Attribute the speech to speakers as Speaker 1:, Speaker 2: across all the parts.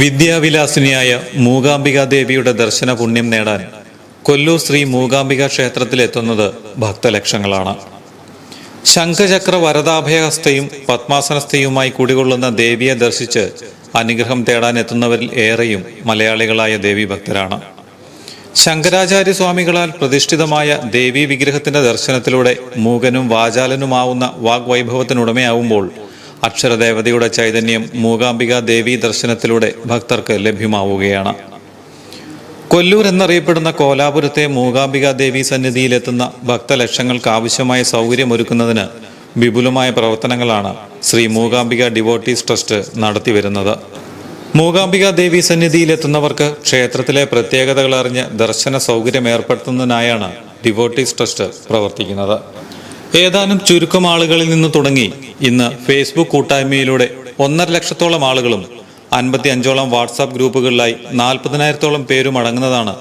Speaker 1: വിദ്യാവിലാസിനിയായ മൂകാംബിക ദേവിയുടെ ദർശന പുണ്യം നേടാൻ കൊല്ലൂർ ശ്രീ മൂകാംബിക ക്ഷേത്രത്തിലെത്തുന്നത് ഭക്തലക്ഷങ്ങളാണ്. ശംഖചക്ര വരദാഭയഹസ്തയും പത്മാസനസ്ഥയുമായി കുടികൊള്ളുന്ന ദേവിയെ ദർശിച്ച് അനുഗ്രഹം തേടാൻ എത്തുന്നവരിൽ ഏറെയും മലയാളികളായ ദേവി ഭക്തരാണ് ശങ്കരാചാര്യ സ്വാമികളാൽ പ്രതിഷ്ഠിതമായ ദേവീ വിഗ്രഹത്തിന്റെ ദർശനത്തിലൂടെ മൂകനും വാചാലനുമാവുന്ന വാഗ്വൈഭവത്തിനുടമയാവുമ്പോൾ അക്ഷരദേവതയുടെ ചൈതന്യം മൂകാംബിക ദേവീ ദർശനത്തിലൂടെ ഭക്തർക്ക് ലഭ്യമാവുകയാണ്. കൊല്ലൂർ എന്നറിയപ്പെടുന്ന കോലാപുരത്തെ മൂകാംബിക ദേവി സന്നിധിയിലെത്തുന്ന ഭക്തലക്ഷങ്ങൾക്ക് ആവശ്യമായ സൗകര്യമൊരുക്കുന്നതിന് വിപുലമായ പ്രവർത്തനങ്ങളാണ് ശ്രീ മൂകാംബിക ഡിവോട്ടീസ് ട്രസ്റ്റ് നടത്തിവരുന്നത്. മൂകാംബിക ദേവി സന്നിധിയിലെത്തുന്നവർക്ക് ക്ഷേത്രത്തിലെ പ്രത്യേകതകൾ അറിഞ്ഞ് ദർശന സൗകര്യം ഏർപ്പെടുത്തുന്നതിനായാണ് ഡിവോട്ടീസ് ട്രസ്റ്റ് പ്രവർത്തിക്കുന്നത്. ഏതാനും ചുരുക്കം ആളുകളിൽ നിന്ന് തുടങ്ങി ഇന്ന് ഫേസ്ബുക്ക് കൂട്ടായ്മയിലൂടെ ഒന്നര ലക്ഷത്തോളം ആളുകളും അൻപത്തി അഞ്ചോളം വാട്സാപ്പ് ഗ്രൂപ്പുകളിലായി നാൽപ്പതിനായിരത്തോളം പേരും അടങ്ങുന്നതാണ്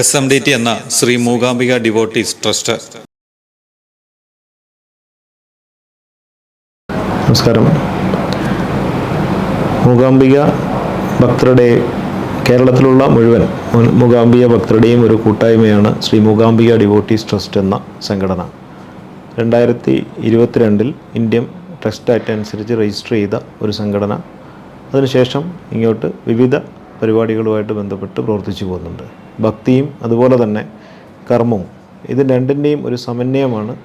Speaker 1: എസ് എം ഡി ടി എന്ന ശ്രീ മൂകാംബിക ഡിവോട്ടീസ് ട്രസ്റ്റ്
Speaker 2: നമസ്കാരം. മൂകാംബിക ഭക്തരുടെ കേരളത്തിലുള്ള മുഴുവൻ മൂകാംബിക ഭക്തരുടെയും ഒരു കൂട്ടായ്മയാണ് ശ്രീ മൂകാംബിക ഡിവോട്ടീസ് ട്രസ്റ്റ് എന്ന സംഘടന. രണ്ടായിരത്തി ഇരുപത്തിരണ്ടിൽ ഇന്ത്യൻ ട്രസ്റ്റ് ആക്ട് അനുസരിച്ച് രജിസ്റ്റർ ചെയ്ത ഒരു സംഘടന. അതിനുശേഷം ഇങ്ങോട്ട് വിവിധ പരിപാടികളുമായിട്ട് ബന്ധപ്പെട്ട് പ്രവർത്തിച്ചു പോകുന്നുണ്ട്. ഭക്തിയും അതുപോലെ തന്നെ കർമ്മവും ഇത് രണ്ടിന്റെയും ഒരു സമന്വയമാണ്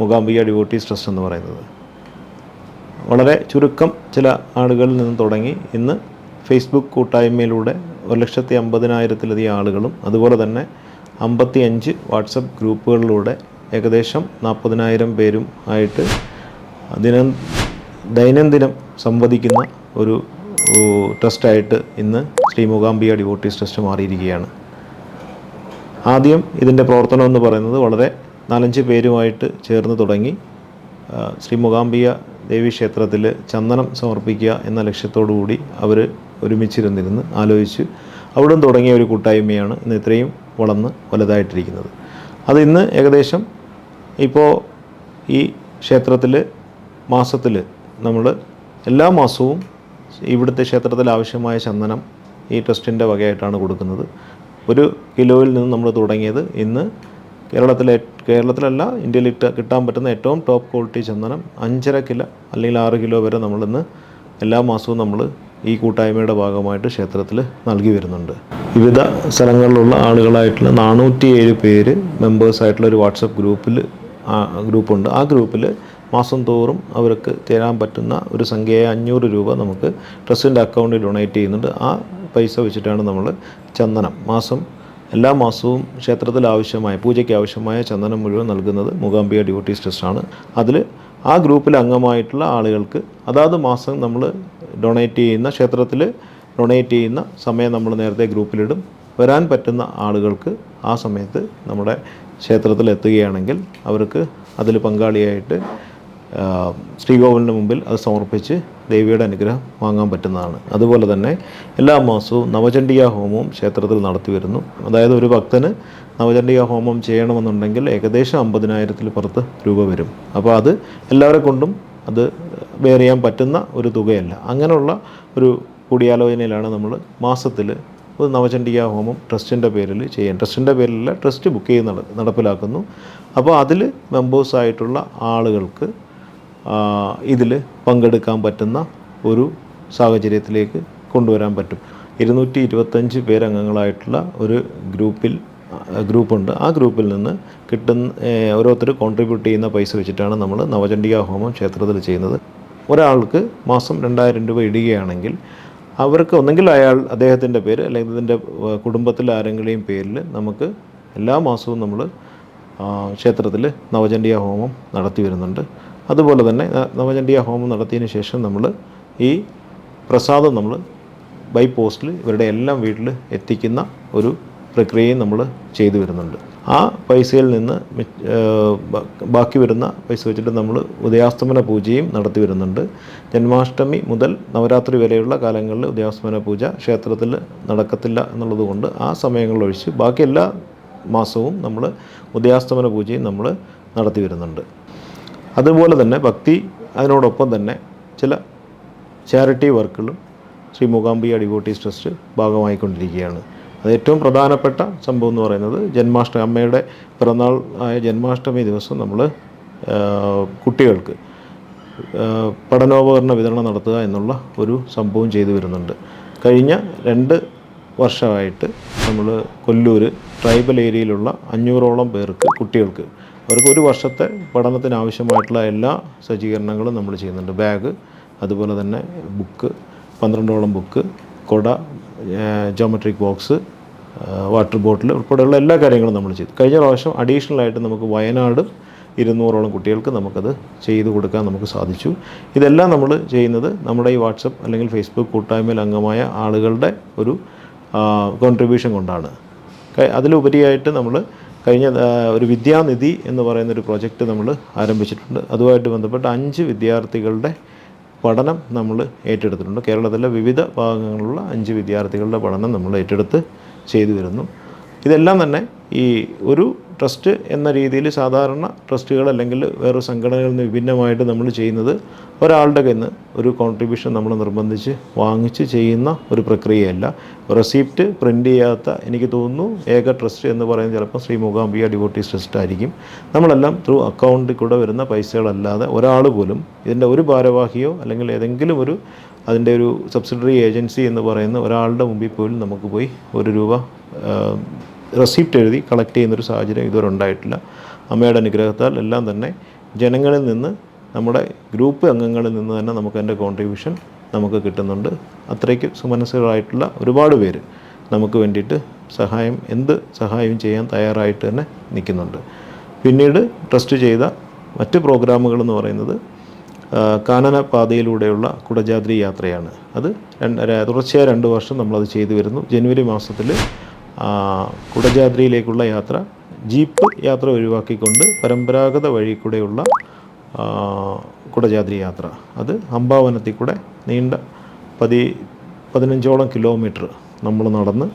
Speaker 2: മൂകാംബിക ഡിവോട്ടീസ് ട്രസ്റ്റ് എന്ന് പറയുന്നത്. വളരെ ചുരുക്കം ചില ആളുകളിൽ നിന്ന് തുടങ്ങി ഇന്ന് ഫേസ്ബുക്ക് കൂട്ടായ്മയിലൂടെ ഒരു ലക്ഷത്തി അമ്പതിനായിരത്തിലധികം ആളുകളും അതുപോലെ തന്നെ അമ്പത്തി അഞ്ച് വാട്സപ്പ് ഗ്രൂപ്പുകളിലൂടെ ഏകദേശം നാൽപ്പതിനായിരം പേരും ആയിട്ട് ദിനം ദൈനംദിനം സംവദിക്കുന്ന ഒരു ട്രസ്റ്റായിട്ട് ഇന്ന് ശ്രീ മൂകാംബിക ഡിവോട്ടീസ് ട്രസ്റ്റ് മാറിയിരിക്കുകയാണ്. ആദ്യം ഇതിന്റെ പ്രവർത്തനം എന്ന് പറയുന്നത് വളരെ നാലഞ്ച് പേരുമായിട്ട് ചേർന്ന് തുടങ്ങി ശ്രീ മൂകാംബിക ദേവി ക്ഷേത്രത്തിൽ ചന്ദനം സമർപ്പിക്കുക എന്ന ലക്ഷ്യത്തോടു കൂടി അവർ ഒരുമിച്ചിരുന്നിരുന്ന് ആലോചിച്ച് അവിടുന്ന് തുടങ്ങിയ ഒരു കൂട്ടായ്മയാണ് ഇന്ന് ഇത്രയും വളർന്ന് വലുതായിട്ടിരിക്കുന്നത്. അത് ഇന്ന് ഏകദേശം ഇപ്പോൾ ഈ ക്ഷേത്രത്തിൽ മാസത്തിൽ നമ്മൾ എല്ലാ മാസവും ഇവിടുത്തെ ക്ഷേത്രത്തിൽ ആവശ്യമായ ചന്ദനം ഈ ട്രസ്റ്റിന്റെ വകയായിട്ടാണ് കൊടുക്കുന്നത്. ഒരു കിലോയിൽ നിന്ന് നമ്മൾ തുടങ്ങിയത് ഇന്ന് കേരളത്തിലെ കേരളത്തിലല്ല ഇന്ത്യയിൽ കിട്ടാൻ പറ്റുന്ന ഏറ്റവും ടോപ്പ് ക്വാളിറ്റി ചന്ദനം അഞ്ചര കിലോ അല്ലെങ്കിൽ ആറ് കിലോ വരെ നമ്മളിന്ന് എല്ലാ മാസവും നമ്മൾ ഈ കൂട്ടായ്മയുടെ ഭാഗമായിട്ട് ക്ഷേത്രത്തിൽ നൽകി വരുന്നുണ്ട്. വിവിധ സ്ഥലങ്ങളിലുള്ള ആളുകളായിട്ടുള്ള നാനൂറ്റിയേഴ് പേര് മെമ്പേഴ്സായിട്ടുള്ള ഒരു വാട്സപ്പ് ഗ്രൂപ്പിൽ ഗ്രൂപ്പുണ്ട്. ആ ഗ്രൂപ്പിൽ മാസം തോറും അവർക്ക് തരാൻ പറ്റുന്ന ഒരു സംഖ്യയായ അഞ്ഞൂറ് രൂപ നമുക്ക് ട്രസ്റ്റിന്റെ അക്കൗണ്ടിൽ ഡൊണേറ്റ് ചെയ്യുന്നുണ്ട്. ആ പൈസ വെച്ചിട്ടാണ് നമ്മൾ ചന്ദനം മാസം എല്ലാ മാസവും ക്ഷേത്രത്തിൽ ആവശ്യമായ പൂജയ്ക്ക് ആവശ്യമായ ചന്ദനം മുഴുവൻ നൽകുന്നത് മൂകാംബിക ഡ്യൂട്ടീസ് ട്രസ്റ്റാണ്. അതിൽ ആ ഗ്രൂപ്പിൽ അംഗമായിട്ടുള്ള ആളുകൾക്ക് അതാത് മാസം നമ്മൾ ഡൊണേറ്റ് ചെയ്യുന്ന ക്ഷേത്രത്തിൽ ഡൊണേറ്റ് ചെയ്യുന്ന സമയം നമ്മൾ നേരത്തെ ഗ്രൂപ്പിലിടും. വരാൻ പറ്റുന്ന ആളുകൾക്ക് ആ സമയത്ത് നമ്മുടെ ക്ഷേത്രത്തിൽ എത്തുകയാണെങ്കിൽ അവർക്ക് അതിൽ പങ്കാളിയായിട്ട് ശ്രീകോവിലിന് മുമ്പിൽ അത് സമർപ്പിച്ച് ദേവിയുടെ അനുഗ്രഹം വാങ്ങാൻ പറ്റുന്നതാണ്. അതുപോലെ തന്നെ എല്ലാ മാസവും നവചണ്ഡിക ഹോമവും ക്ഷേത്രത്തിൽ നടത്തി വരുന്നു. അതായത് ഒരു ഭക്തന് നവചണ്ഡിക ഹോമം ചെയ്യണമെന്നുണ്ടെങ്കിൽ ഏകദേശം അമ്പതിനായിരത്തിൽ പുറത്ത് രൂപ വരും. അപ്പോൾ അത് എല്ലാവരെ കൊണ്ടും അത് വേറെ ചെയ്യാൻ പറ്റുന്ന ഒരു തുകയല്ല. അങ്ങനെയുള്ള ഒരു കൂടിയാലോചനയിലാണ് നമ്മൾ മാസത്തിൽ ഒരു നവചണ്ഡിക ഹോമം ട്രസ്റ്റിന്റെ പേരിൽ ചെയ്യാൻ ട്രസ്റ്റിന്റെ പേരിലല്ല ട്രസ്റ്റ് ബുക്ക് ചെയ്ത് നട നടപ്പിലാക്കുന്നു. അപ്പോൾ അതിൽ മെമ്പേഴ്സായിട്ടുള്ള ആളുകൾക്ക് ഇതിൽ പങ്കെടുക്കാൻ പറ്റുന്ന ഒരു സാഹചര്യത്തിലേക്ക് കൊണ്ടുവരാൻ പറ്റും. ഇരുന്നൂറ്റി ഇരുപത്തഞ്ച് പേരംഗങ്ങളായിട്ടുള്ള ഒരു ഗ്രൂപ്പിൽ ഗ്രൂപ്പുണ്ട്. ആ ഗ്രൂപ്പിൽ നിന്ന് കിട്ടുന്ന ഓരോരുത്തർ കോൺട്രിബ്യൂട്ട് ചെയ്യുന്ന പൈസ വെച്ചിട്ടാണ് നമ്മൾ നവചണ്ഡിക ഹോമം ക്ഷേത്രത്തിൽ ചെയ്യുന്നത്. ഒരാൾക്ക് മാസം രണ്ടായിരം രൂപ ഇടുകയാണെങ്കിൽ അവർക്ക് ഒന്നെങ്കിൽ അയാൾ അദ്ദേഹത്തിന്റെ പേര് അല്ലെങ്കിൽ ഇതിന്റെ കുടുംബത്തിലെ ആരെങ്കിലും പേരിൽ നമുക്ക് എല്ലാ മാസവും നമ്മൾ ക്ഷേത്രത്തിൽ നവചണ്ഡിയ ഹോമം നടത്തി വരുന്നുണ്ട്. അതുപോലെ തന്നെ നവചണ്ഡിയ ഹോമം നടത്തിയതിന് ശേഷം നമ്മൾ ഈ പ്രസാദം നമ്മൾ ബൈ പോസ്റ്റിൽ ഇവരുടെ എല്ലാം വീട്ടിൽ എത്തിക്കുന്ന ഒരു പ്രക്രിയയും നമ്മൾ ചെയ്തു വരുന്നുണ്ട്. ആ പൈസയിൽ നിന്ന് ബാക്കി വരുന്ന പൈസ വെച്ചിട്ട് നമ്മൾ ഉദയാസ്തമന പൂജയും നടത്തി വരുന്നുണ്ട്. ജന്മാഷ്ടമി മുതൽ നവരാത്രി വരെയുള്ള കാലങ്ങളിൽ ഉദയാസ്തമന പൂജ ക്ഷേത്രത്തിൽ നടക്കത്തില്ല എന്നുള്ളതുകൊണ്ട് ആ സമയങ്ങളിൽ ഒഴിച്ച് ബാക്കി എല്ലാ മാസവും നമ്മൾ ഉദയാസ്തമന പൂജയും നമ്മൾ നടത്തി വരുന്നുണ്ട്. അതുപോലെ തന്നെ ഭക്തി അതിനോടൊപ്പം തന്നെ ചില ചാരിറ്റി വർക്കുകളും ശ്രീ മൂകാംബിക ഡിവോട്ടീസ് ട്രസ്റ്റ് ഭാഗമായിക്കൊണ്ടിരിക്കുകയാണ്. അത് ഏറ്റവും പ്രധാനപ്പെട്ട സംഭവം എന്ന് പറയുന്നത് ജന്മാഷ്ടമി അമ്മയുടെ പിറന്നാൾ ആയ ജന്മാഷ്ടമി ദിവസം നമ്മൾ കുട്ടികൾക്ക് പഠനോപകരണ വിതരണം നടത്തുക എന്നുള്ള ഒരു സംഭവം ചെയ്തു വരുന്നുണ്ട്. കഴിഞ്ഞ രണ്ട് വർഷമായിട്ട് നമ്മൾ കൊല്ലൂർ ട്രൈബൽ ഏരിയയിലുള്ള അഞ്ഞൂറോളം പേർക്ക് കുട്ടികൾക്ക് അവർക്ക് ഒരു വർഷത്തെ പഠനത്തിന് ആവശ്യമായിട്ടുള്ള എല്ലാ സജ്ജീകരണങ്ങളും നമ്മൾ ചെയ്യുന്നുണ്ട്. ബാഗ് അതുപോലെ തന്നെ ബുക്ക് പന്ത്രണ്ടോളം ബുക്ക് കൊട ജോമെട്രിക് ബോക്സ് വാട്ടർ ബോട്ടിൽ ഉൾപ്പെടെയുള്ള എല്ലാ കാര്യങ്ങളും നമ്മൾ ചെയ്തു. കഴിഞ്ഞ പ്രാവശ്യം അഡീഷണൽ ആയിട്ട് നമുക്ക് വയനാട് ഇരുന്നൂറോളം കുട്ടികൾക്ക് നമുക്കത് ചെയ്തു കൊടുക്കാൻ നമുക്ക് സാധിച്ചു. ഇതെല്ലാം നമ്മൾ ചെയ്യുന്നത് നമ്മുടെ ഈ വാട്സപ്പ് അല്ലെങ്കിൽ ഫേസ്ബുക്ക് കൂട്ടായ്മയിൽ അംഗമായ ആളുകളുടെ ഒരു കോൺട്രിബ്യൂഷൻ കൊണ്ടാണ്. അതിലുപരിയായിട്ട് നമ്മൾ കഴിഞ്ഞ ഒരു വിദ്യാനിധി എന്ന് പറയുന്ന ഒരു പ്രോജക്റ്റ് നമ്മൾ ആരംഭിച്ചിട്ടുണ്ട്. അതുമായിട്ട് ബന്ധപ്പെട്ട് അഞ്ച് വിദ്യാർത്ഥികളുടെ പഠനം നമ്മൾ ഏറ്റെടുത്തിട്ടുണ്ട്. കേരളത്തിലെ വിവിധ ഭാഗങ്ങളിലുള്ള അഞ്ച് വിദ്യാർത്ഥികളുടെ പഠനം നമ്മൾ ഏറ്റെടുത്ത് ചെയ്തു വരുന്നു ഇതെല്ലാം തന്നെ ഈ ഒരു ട്രസ്റ്റ് എന്ന രീതിയിൽ സാധാരണ ട്രസ്റ്റുകൾ അല്ലെങ്കിൽ വേറെ സംഘടനകളിൽ നിന്ന് വിഭിന്നമായിട്ട് നമ്മൾ ചെയ്യുന്നത് ഒരാളുടെ കയ്യിൽ നിന്ന് ഒരു കോൺട്രിബ്യൂഷൻ നമ്മൾ നിർബന്ധിച്ച് വാങ്ങിച്ച് ചെയ്യുന്ന ഒരു പ്രക്രിയയല്ല. റെസിപ്റ്റ് പ്രിന്റ് ചെയ്യാത്ത എനിക്ക് തോന്നുന്നു ഏക ട്രസ്റ്റ് എന്ന് പറയുന്നത് ചിലപ്പോൾ ശ്രീ മൂകാംബിക ഡിവോട്ടീസ് ട്രസ്റ്റ് ആയിരിക്കും. നമ്മളെല്ലാം ത്രൂ അക്കൗണ്ടിൽ കൂടെ വരുന്ന പൈസകളല്ലാതെ ഒരാൾ പോലും ഇതിന്റെ ഒരു ഭാരവാഹിയോ അല്ലെങ്കിൽ ഏതെങ്കിലും ഒരു അതിന്റെ ഒരു സബ്സിഡറി ഏജൻസി എന്ന് പറയുന്ന ഒരാളുടെ മുമ്പിൽ പോലും നമുക്ക് പോയി ഒരു രൂപ റെസിപ്റ്റ് എഴുതി കളക്ട് ചെയ്യുന്നൊരു സാഹചര്യം ഇതുവരെ ഉണ്ടായിട്ടില്ല. അമ്മയുടെ അനുഗ്രഹത്താൽ എല്ലാം തന്നെ ജനങ്ങളിൽ നിന്ന് നമ്മുടെ ഗ്രൂപ്പ് അംഗങ്ങളിൽ നിന്ന് തന്നെ നമുക്ക് അതിന്റെ കോൺട്രിബ്യൂഷൻ നമുക്ക് കിട്ടുന്നുണ്ട്. അത്രയ്ക്ക് സുമനസ്സുകളായിട്ടുള്ള ഒരുപാട് പേര് നമുക്ക് വേണ്ടിയിട്ട് സഹായം എന്ത് സഹായം ചെയ്യാൻ തയ്യാറായിട്ട് തന്നെ നിൽക്കുന്നുണ്ട്. പിന്നീട് ട്രസ്റ്റ് ചെയ്ത മറ്റ് പ്രോഗ്രാമുകൾ എന്ന് പറയുന്നത് കാനനപാതയിലൂടെയുള്ള കുടജാദ്രി യാത്രയാണ് അത്. തുടർച്ചയായ രണ്ട് വർഷം നമ്മളത് ചെയ്തു വരുന്നു. ജനുവരി മാസത്തിൽ കുടജാദ്രിയിലേക്കുള്ള യാത്ര ജീപ്പ് യാത്ര ഒഴിവാക്കിക്കൊണ്ട് പരമ്പരാഗത വഴി കൂടെയുള്ള കുടജാദ്രി യാത്ര. അത് അമ്പാവനത്തിൽ കൂടെ നീണ്ട പതി പതിനഞ്ചോളം കിലോമീറ്റർ നമ്മൾ നടന്ന്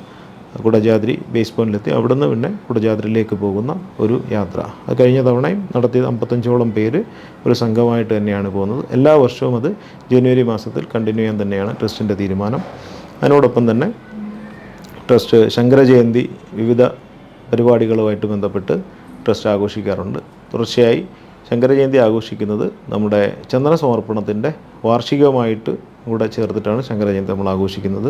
Speaker 2: കുടജാദ്രി ബേസ് പോയിന്റിലെത്തി അവിടുന്ന് പിന്നെ കുടജാദ്രിയിലേക്ക് പോകുന്ന ഒരു യാത്ര. അത് കഴിഞ്ഞ തവണയും നടത്തിയത് അമ്പത്തഞ്ചോളം പേര് ഒരു സംഘമായിട്ട് തന്നെയാണ് പോകുന്നത്. എല്ലാ വർഷവും അത് ജനുവരി മാസത്തിൽ കണ്ടിന്യൂ ചെയ്യാൻ തന്നെയാണ് ട്രസ്റ്റിന്റെ തീരുമാനം. അതിനോടൊപ്പം തന്നെ ട്രസ്റ്റ് ശങ്കരജയന്തി വിവിധ പരിപാടികളുമായിട്ട് ബന്ധപ്പെട്ട് ട്രസ്റ്റ് ആഘോഷിക്കാറുണ്ട്. തുടർച്ചയായി ശങ്കരജയന്തി ആഘോഷിക്കുന്നത് നമ്മുടെ ചന്ദന സമർപ്പണത്തിന്റെ വാർഷികമായിട്ട് കൂടെ ചേർത്തിട്ടാണ് ശങ്കരജയന്തി നമ്മൾ ആഘോഷിക്കുന്നത്.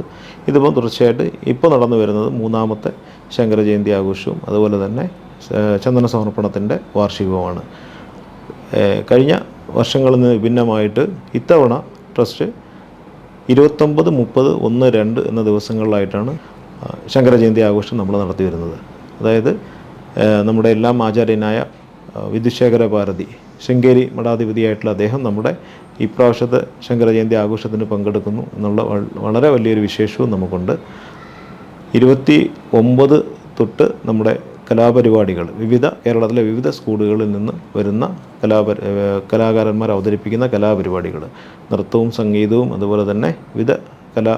Speaker 2: ഇതിപ്പോൾ തുടർച്ചയായിട്ട് ഇപ്പോൾ നടന്നു വരുന്നത് മൂന്നാമത്തെ ശങ്കരജയന്തി ആഘോഷവും അതുപോലെ തന്നെ ചന്ദന സമർപ്പണത്തിന്റെ വാർഷികവുമാണ്. കഴിഞ്ഞ വർഷങ്ങളിൽ നിന്ന് വിഭിന്നമായിട്ട് ഇത്തവണ ട്രസ്റ്റ് ഇരുപത്തൊമ്പത് മുപ്പത് ഒന്ന് രണ്ട് എന്ന ദിവസങ്ങളിലായിട്ടാണ് ശങ്കരജയന്തി ആഘോഷം നമ്മൾ നടത്തി വരുന്നത്. അതായത് നമ്മുടെ എല്ലാം ആചാര്യനായ ആ, വിധുശേഖര ഭാരതി ശൃംഗേരി മഠാധിപതിയായിട്ടുള്ള അദ്ദേഹം നമ്മുടെ ഇപ്രാവശ്യത്തെ ശങ്കരജയന്തി ആഘോഷത്തിന് പങ്കെടുക്കുന്നു എന്നുള്ള വളരെ വലിയൊരു വിശേഷവും നമുക്കുണ്ട്. ഇരുപത്തി ഒമ്പത് തൊട്ട് നമ്മുടെ കലാപരിപാടികൾ വിവിധ കേരളത്തിലെ വിവിധ സ്കൂളുകളിൽ നിന്ന് വരുന്ന കലാപരി കലാകാരന്മാർ അവതരിപ്പിക്കുന്ന കലാപരിപാടികൾ നൃത്തവും സംഗീതവും അതുപോലെ തന്നെ വിവിധ കലാ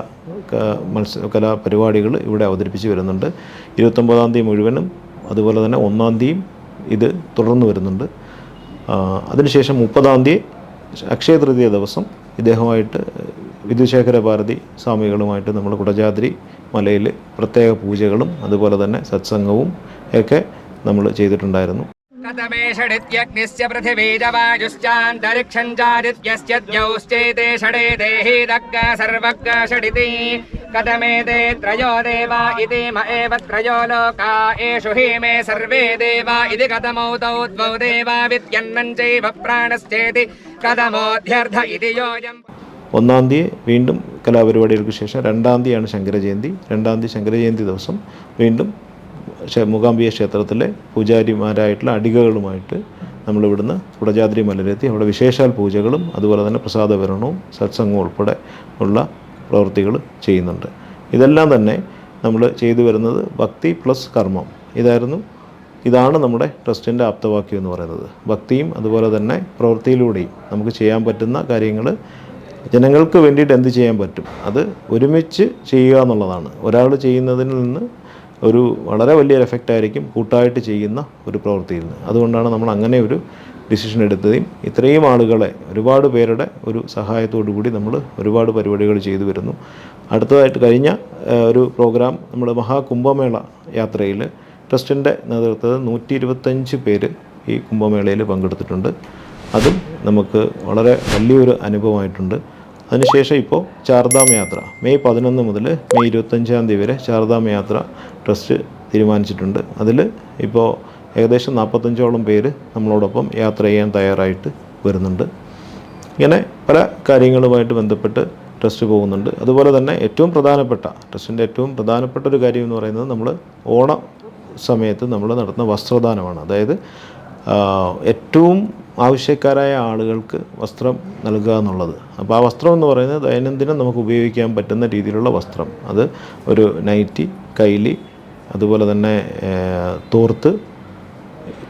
Speaker 2: മത്സ കലാപരിപാടികൾ ഇവിടെ അവതരിപ്പിച്ച് വരുന്നുണ്ട്. ഇരുപത്തൊമ്പതാം തീയതി മുഴുവനും അതുപോലെ തന്നെ ഒന്നാം തീയതിയും ഇത് തുടർന്ന് വരുന്നുണ്ട്. അതിനുശേഷം മുപ്പതാം തീയതി അക്ഷയ തൃതീയ ദിവസം ഇദ്ദേഹമായിട്ട് വിദ്യശേഖര ഭാരതി സ്വാമികളുമായിട്ട് നമ്മൾ കുടജാദ്രി മലയിൽ പ്രത്യേക പൂജകളും അതുപോലെ തന്നെ സത്സംഗവും ഒക്കെ നമ്മൾ ചെയ്തിട്ടുണ്ടായിരുന്നു.
Speaker 3: കഥമേഷടിത്യഗ്നിശ്ച പൃഥിവീജവായുശ്ചാന്തരിക്ഷം ചാരിത്യശ്ച ദ്യൗശ്ചേതേ ഷടേ സർവഗ്ഗ ഷടിതീ षडिति कथमेते त्रयो देवा इति म एव त्रयो लोका एषु हि मे सर्वे देवा इति कथमौ तौ द्वौ देवा विद्यन्नम् चैव प्राणश्चेति कथमोऽध्यर्थ इति योऽयम्
Speaker 2: ഒന്നാം തീയതി വീണ്ടും കലാപരിപാടികൾക്ക് ശേഷം രണ്ടാം തീയതിയാണ് ശങ്കരജയന്തി രണ്ടാം തീയതി ശങ്കരജയന്തി ദിവസം വീണ്ടും ക്ഷേ- മൂകാംബിക ക്ഷേത്രത്തിലെ പൂജാരിമാരായിട്ടുള്ള അടികകളുമായിട്ട് നമ്മൾ ഇവിടുന്ന് കുടജാദ്രി മലയിലെത്തി അവിടെ വിശേഷാൽ പൂജകളും അതുപോലെ തന്നെ പ്രസാദ വിതരണവും സത്സംഗവും ഉൾപ്പെടെ ഉള്ള പ്രവൃത്തികൾ ചെയ്യുന്നുണ്ട്. ഇതെല്ലാം തന്നെ നമ്മൾ ചെയ്തു വരുന്നത് ഭക്തി പ്ലസ് കർമ്മം. ഇതായിരുന്നു ഇതാണ് നമ്മുടെ ട്രസ്റ്റിന്റെ ആപ്തവാക്യം എന്ന് പറയുന്നത്. ഭക്തിയും അതുപോലെ തന്നെ പ്രവൃത്തിയിലൂടെയും നമുക്ക് ചെയ്യാൻ പറ്റുന്ന കാര്യങ്ങൾ ജനങ്ങൾക്ക് വേണ്ടിയിട്ട് എന്ത് ചെയ്യാൻ പറ്റും? അത് ഒരുമിച്ച് ചെയ്യുക എന്നുള്ളതാണ്. ഒരാൾ ചെയ്യുന്നതിൽ നിന്ന് ഒരു വളരെ വലിയൊരു എഫക്റ്റ് ആയിരിക്കും കൂട്ടായിട്ട് ചെയ്യുന്ന ഒരു പ്രവൃത്തിയിൽ നിന്ന്. അതുകൊണ്ടാണ് നമ്മൾ അങ്ങനെ ഒരു ഡിസിഷൻ എടുത്തതും ഇത്രയും ആളുകളെ ഒരുപാട് പേരുടെ ഒരു സഹായത്തോടു കൂടി നമ്മൾ ഒരുപാട് പരിപാടികൾ ചെയ്തു വരുന്നു. അടുത്തതായിട്ട് കഴിഞ്ഞ ഒരു പ്രോഗ്രാം നമ്മൾ മഹാകുംഭമേള യാത്രയിൽ ട്രസ്റ്റിന്റെ നേതൃത്വത്തിൽ നൂറ്റി ഇരുപത്തഞ്ച് പേര് ഈ കുംഭമേളയിൽ പങ്കെടുത്തിട്ടുണ്ട്. അതും നമുക്ക് വളരെ വലിയൊരു അനുഭവമായിട്ടുണ്ട്. അതിനുശേഷം ഇപ്പോൾ ചാർധാം യാത്ര മെയ് പതിനൊന്ന് മുതൽ മെയ് ഇരുപത്തഞ്ചാം തീയതി വരെ ചാർധാം യാത്ര ട്രസ്റ്റ് തീരുമാനിച്ചിട്ടുണ്ട്. അതിൽ ഇപ്പോൾ ഏകദേശം നാൽപ്പത്തഞ്ചോളം പേര് നമ്മളോടൊപ്പം യാത്ര ചെയ്യാൻ തയ്യാറായിട്ട് വരുന്നുണ്ട്. ഇങ്ങനെ പല കാര്യങ്ങളുമായിട്ട് ബന്ധപ്പെട്ട് ട്രസ്റ്റ് പോകുന്നുണ്ട്. അതുപോലെ തന്നെ ഏറ്റവും പ്രധാനപ്പെട്ട ട്രസ്റ്റിന്റെ ഏറ്റവും പ്രധാനപ്പെട്ട ഒരു കാര്യം എന്ന് പറയുന്നത് നമ്മൾ ഓണ സമയത്ത് നമ്മൾ നടത്തുന്ന വസ്ത്രദാനമാണ്. അതായത് ഏറ്റവും ആവശ്യക്കാരായ ആളുകൾക്ക് വസ്ത്രം നൽകുക എന്നുള്ളത്. അപ്പോൾ ആ വസ്ത്രം എന്ന് പറയുന്നത് ദൈനംദിനം നമുക്ക് ഉപയോഗിക്കാൻ പറ്റുന്ന രീതിയിലുള്ള വസ്ത്രം. അത് ഒരു നൈറ്റി കൈലി അതുപോലെ തന്നെ തോർത്ത്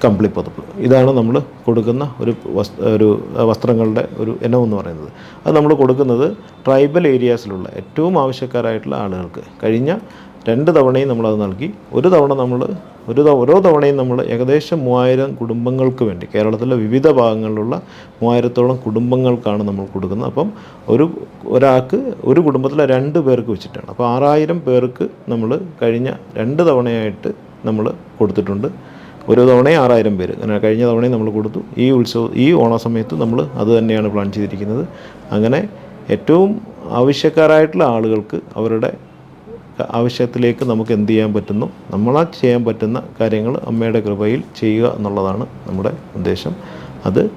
Speaker 2: കമ്പിളി പതിപ്പ്. ഇതാണ് നമ്മൾ കൊടുക്കുന്ന ഒരു വസ് ഒരു വസ്ത്രങ്ങളുടെ ഒരു ഇനം എന്ന് പറയുന്നത്. അത് നമ്മൾ കൊടുക്കുന്നത് ട്രൈബൽ ഏരിയാസിലുള്ള ഏറ്റവും ആവശ്യക്കാരായിട്ടുള്ള ആളുകൾക്ക്. കഴിഞ്ഞ രണ്ട് തവണയും നമ്മളത് നൽകി. ഒരു തവണ നമ്മൾ ഒരു ഓരോ തവണയും നമ്മൾ ഏകദേശം മൂവായിരം കുടുംബങ്ങൾക്ക് വേണ്ടി കേരളത്തിലെ വിവിധ ഭാഗങ്ങളിലുള്ള മൂവായിരത്തോളം കുടുംബങ്ങൾക്കാണ് നമ്മൾ കൊടുക്കുന്നത്. അപ്പം ഒരു ഒരാൾക്ക് ഒരു കുടുംബത്തിലെ രണ്ട് പേർക്ക് വെച്ചിട്ടാണ്. അപ്പോൾ ആറായിരം പേർക്ക് നമ്മൾ കഴിഞ്ഞ രണ്ട് തവണയായിട്ട് നമ്മൾ കൊടുത്തിട്ടുണ്ട്. ഓരോ തവണയും ആറായിരം പേര്. അങ്ങനെ കഴിഞ്ഞ തവണയും നമ്മൾ കൊടുത്തു. ഈ ഉത്സവം ഈ ഓണസമയത്ത് നമ്മൾ അത് തന്നെയാണ് പ്ലാൻ ചെയ്തിരിക്കുന്നത്. അങ്ങനെ ഏറ്റവും ആവശ്യക്കാരായിട്ടുള്ള ആളുകൾക്ക് അവരുടെ ആവശ്യത്തിലേക്ക് നമുക്ക് എന്ത് ചെയ്യാൻ പറ്റുന്നു? നമ്മളാ ചെയ്യാൻ പറ്റുന്ന കാര്യങ്ങൾ അമ്മയുടെ കൃപയിൽ ചെയ്യുക എന്നുള്ളതാണ് നമ്മുടെ ഉദ്ദേശം. അത്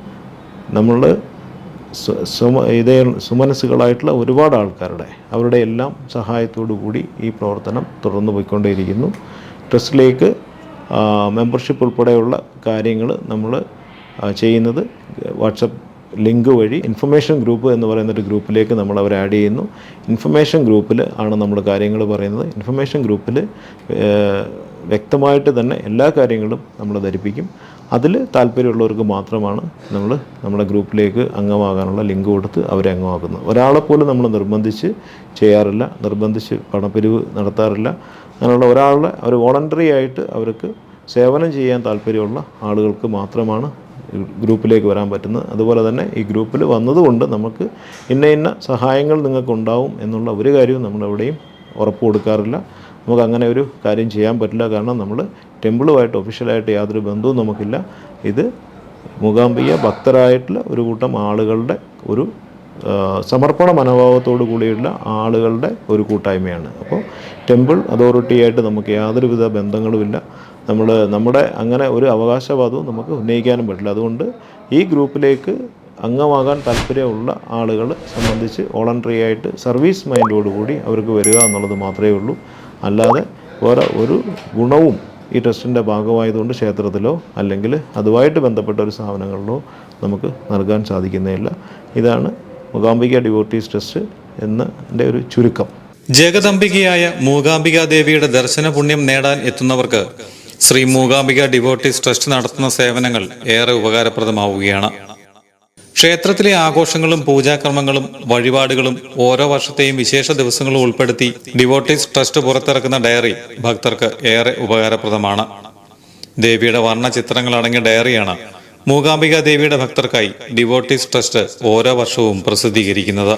Speaker 2: നമ്മൾ ഇതേ സുമനസ്സുകളായിട്ടുള്ള ഒരുപാട് ആൾക്കാരുടെ അവരുടെ എല്ലാം സഹായത്തോടു കൂടി ഈ പ്രവർത്തനം തുടർന്ന് പോയിക്കൊണ്ടേയിരിക്കുന്നു. ട്രസ്റ്റിലേക്ക് മെമ്പർഷിപ്പ് ഉൾപ്പെടെയുള്ള കാര്യങ്ങൾ നമ്മൾ ചെയ്യുന്നത് വാട്സപ്പ് ലിങ്ക് വഴി ഇൻഫർമേഷൻ ഗ്രൂപ്പ് എന്ന് പറയുന്ന ഒരു ഗ്രൂപ്പിലേക്ക് നമ്മൾ അവർ ആഡ് ചെയ്യുന്നു. ഇൻഫർമേഷൻ ഗ്രൂപ്പിൽ ആണ് നമ്മൾ കാര്യങ്ങൾ പറയുന്നത്. ഇൻഫർമേഷൻ ഗ്രൂപ്പിൽ വ്യക്തമായിട്ട് തന്നെ എല്ലാ കാര്യങ്ങളും നമ്മൾ ധരിപ്പിക്കും. അതിൽ താല്പര്യമുള്ളവർക്ക് മാത്രമാണ് നമ്മൾ നമ്മുടെ ഗ്രൂപ്പിലേക്ക് അംഗമാകാനുള്ള ലിങ്ക് കൊടുത്ത് അവരെ അംഗമാക്കുന്നത്. ഒരാളെ പോലും നമ്മൾ നിർബന്ധിച്ച് ചെയ്യാറില്ല നിർബന്ധിച്ച് പണപ്പിരിവ് നടത്താറില്ല. അങ്ങനെയുള്ള ഒരാളെ ഒരു വോളണ്ടറി ആയിട്ട് അവർക്ക് സേവനം ചെയ്യാൻ താല്പര്യമുള്ള ആളുകൾക്ക് മാത്രമാണ് ഗ്രൂപ്പിലേക്ക് വരാൻ പറ്റുന്നത് അതുപോലെ തന്നെ ഈ ഗ്രൂപ്പിൽ വന്നതുകൊണ്ട് നമുക്ക് ഇന്ന ഇന്ന സഹായങ്ങൾ നിങ്ങൾക്ക് ഉണ്ടാവും എന്നുള്ള ഒരു കാര്യവും നമ്മളെവിടെയും ഉറപ്പ് കൊടുക്കാറില്ല. നമുക്ക് അങ്ങനെ ഒരു കാര്യം ചെയ്യാൻ പറ്റില്ല. കാരണം നമ്മൾ ടെമ്പിളുമായിട്ട് ഒഫീഷ്യലായിട്ട് യാതൊരു ബന്ധവും നമുക്കില്ല. ഇത് മൂകാംബിക ഭക്തരായിട്ടുള്ള ഒരു കൂട്ടം ആളുകളുടെ ഒരു സമർപ്പണ മനോഭാവത്തോടു കൂടിയുള്ള ആളുകളുടെ ഒരു കൂട്ടായ്മയാണ്. അപ്പോൾ ടെമ്പിൾ അതോറിറ്റിയായിട്ട് നമുക്ക് യാതൊരുവിധ ബന്ധങ്ങളുമില്ല. നമ്മൾ നമ്മുടെ അങ്ങനെ ഒരു അവകാശവാദവും നമുക്ക് ഉന്നയിക്കാനും പറ്റില്ല. അതുകൊണ്ട് ഈ ഗ്രൂപ്പിലേക്ക് അംഗമാകാൻ താല്പര്യമുള്ള ആളുകൾ സംബന്ധിച്ച് വോളണ്ടറി ആയിട്ട് സർവീസ് മൈൻഡോടുകൂടി അവർക്ക് വരിക എന്നുള്ളത് മാത്രമേ ഉള്ളൂ. അല്ലാതെ വേറെ ഒരു ഗുണവും ഈ ട്രസ്റ്റിന്റെ ഭാഗമായതുകൊണ്ട് ക്ഷേത്രത്തിലോ അല്ലെങ്കിൽ അതുമായിട്ട് ബന്ധപ്പെട്ട ഒരു സ്ഥാപനങ്ങളിലോ നമുക്ക് നൽകാൻ സാധിക്കുന്നതില്ല ഇതാണ് മൂകാംബിക ഡിവോട്ടീസ് ട്രസ്റ്റ് എന്നതിന്റെ ഒരു ചുരുക്കം.
Speaker 1: ജഗദംബികയായ മൂകാംബികാദേവിയുടെ ദർശന പുണ്യം നേടാൻ എത്തുന്നവർക്ക് ശ്രീ മൂകാംബിക ഡിവോട്ടീസ് ട്രസ്റ്റ് നടത്തുന്ന സേവനങ്ങൾ ഏറെ ഉപകാരപ്രദമാവുകയാണ്. ക്ഷേത്രത്തിലെ ആഘോഷങ്ങളും പൂജാക്രമങ്ങളും വഴിപാടുകളും ഓരോ വർഷത്തെയും വിശേഷ ദിവസങ്ങളും ഉൾപ്പെടുത്തി ഡിവോട്ടീസ് ട്രസ്റ്റ് പുറത്തിറക്കുന്ന ഡയറി ഭക്തർക്ക് ഏറെ ഉപകാരപ്രദമാണ്. ദേവിയുടെ വർണ ചിത്രങ്ങൾ അടങ്ങിയ ഡയറിയാണ് മൂകാംബിക ദേവിയുടെ ഭക്തർക്കായി ഡിവോട്ടീസ് ട്രസ്റ്റ് ഓരോ വർഷവും പ്രസിദ്ധീകരിക്കുന്നത്.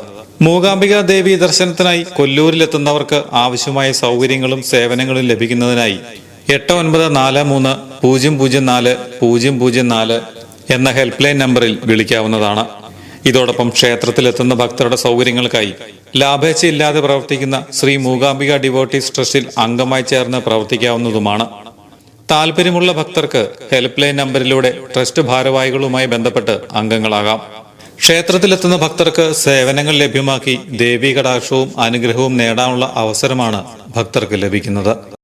Speaker 1: മൂകാംബിക ദേവി ദർശനത്തിനായി കൊല്ലൂരിലെത്തുന്നവർക്ക് ആവശ്യമായ സൗകര്യങ്ങളും സേവനങ്ങളും ലഭിക്കുന്നതിനായി എട്ട് ഒൻപത് നാല് മൂന്ന് പൂജ്യം പൂജ്യം നാല് പൂജ്യം പൂജ്യം നാല് എന്ന ഹെൽപ്പ് ലൈൻ നമ്പറിൽ വിളിക്കാവുന്നതാണ്. ഇതോടൊപ്പം ക്ഷേത്രത്തിലെത്തുന്ന ഭക്തരുടെ സൗകര്യങ്ങൾക്കായി ലാഭേച്ഛയില്ലാതെ പ്രവർത്തിക്കുന്ന ശ്രീ മൂകാംബിക ഡിവോട്ടീസ് ട്രസ്റ്റിൽ അംഗമായി ചേർന്ന് പ്രവർത്തിക്കാവുന്നതുമാണ്. താല്പര്യമുള്ള ഭക്തർക്ക് ഹെൽപ്പ് ലൈൻ നമ്പറിലൂടെ ട്രസ്റ്റ് ഭാരവാഹികളുമായി ബന്ധപ്പെട്ട് അംഗങ്ങളാകാം. ക്ഷേത്രത്തിലെത്തുന്ന ഭക്തർക്ക് സേവനങ്ങൾ ലഭ്യമാക്കി ദേവീ കടാക്ഷവും അനുഗ്രഹവും നേടാനുള്ള അവസരമാണ് ഭക്തർക്ക് ലഭിക്കുന്നത്.